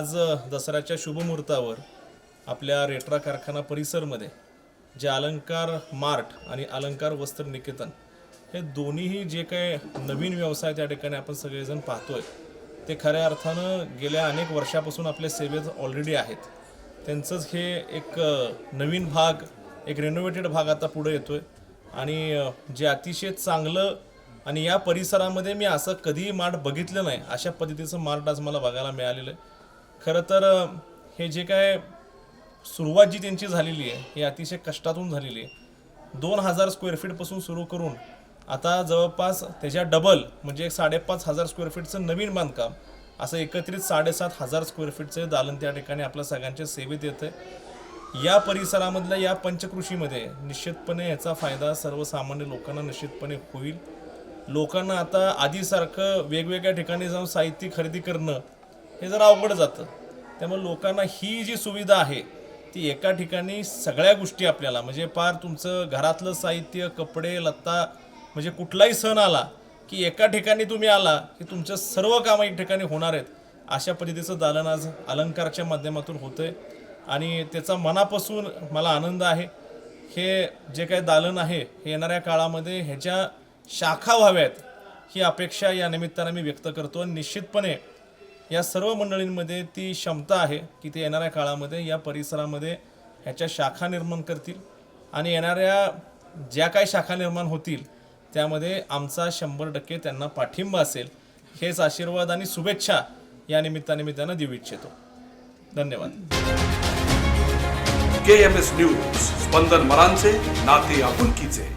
आज दसऱ्याच्या शुभमुहूर्तावर आपल्या रेट्रा कारखाना परिसरमध्ये जे अलंकार मार्ट आणि अलंकार वस्त्र निकेतन हे दोन्हीही जे काही नवीन व्यवसाय त्या ठिकाणी आपण सगळेजण पाहतोय ते खऱ्या अर्थानं गेल्या अनेक वर्षापासून आपल्या सेवेत ऑलरेडी आहेत. त्यांचंच हे एक नवीन भाग एक रेनोव्हेटेड भाग आता पुढे येतो आहे आणि जे अतिशय चांगलं आणि या परिसरामध्ये मी असं कधीही मार्ट बघितलं नाही अशा पद्धतीचं मार्ट आज मला बघायला मिळालेलं आहे. खरं तर हे जे काय सुरुवात जी त्यांची झालेली आहे हे अतिशय कष्टातून झालेली आहे. दोन हजार स्क्वेअर फीटपासून सुरू करून आता जवळपास त्याच्या डबल म्हणजे एक साडेपाच हजार स्क्वेअर फीटचं नवीन बांधकाम असं एकत्रित साडेसात हजार स्क्वेअर फीटचं दालन त्या ठिकाणी आपल्या सगळ्यांच्या सेवेत येतं आहे या परिसरामधल्या या पंचकृषीमध्ये निश्चितपणे याचा फायदा सर्वसामान्य लोकांना निश्चितपणे होईल. लोकांना आता आधीसारखं वेगवेगळ्या ठिकाणी जाऊन साहित्य खरेदी करणं हे जरा अवघड जातं. त्यामुळे लोकांना ही जी सुविधा आहे ती एका ठिकाणी सगळ्या गोष्टी आपल्याला म्हणजे पार तुमचं घरातलं साहित्य कपडे लत्ता म्हणजे कुठलाही सण आला की एका ठिकाणी तुम्ही आला की तुमचं सर्व कामं एक ठिकाणी होणार आहेत. अशा पद्धतीचं दालन आज अलंकाराच्या माध्यमातून होतं आहे आणि त्याचा मनापासून मला आनंद आहे. हे जे काही दालन आहे हे येणाऱ्या काळामध्ये ह्याच्या शाखा व्हाव्यात ही अपेक्षा या निमित्तानं मी व्यक्त करतो. आणि निश्चितपणे या सर्व मंडळींमध्ये ती क्षमता आहे की ते येणाऱ्या काळामध्ये या परिसरामध्ये ह्याच्या शाखा निर्माण करतील आणि येणाऱ्या ज्या काही शाखा निर्माण होतील त्यामध्ये आमचा शंभर टक्के त्यांना पाठिंबा असेल. हेच आशीर्वाद आणि शुभेच्छा या निमित्ताने मी त्यांना देऊ इच्छितो. धन्यवाद. K M S news Spandan मरांचे नाते आपुलकीचे.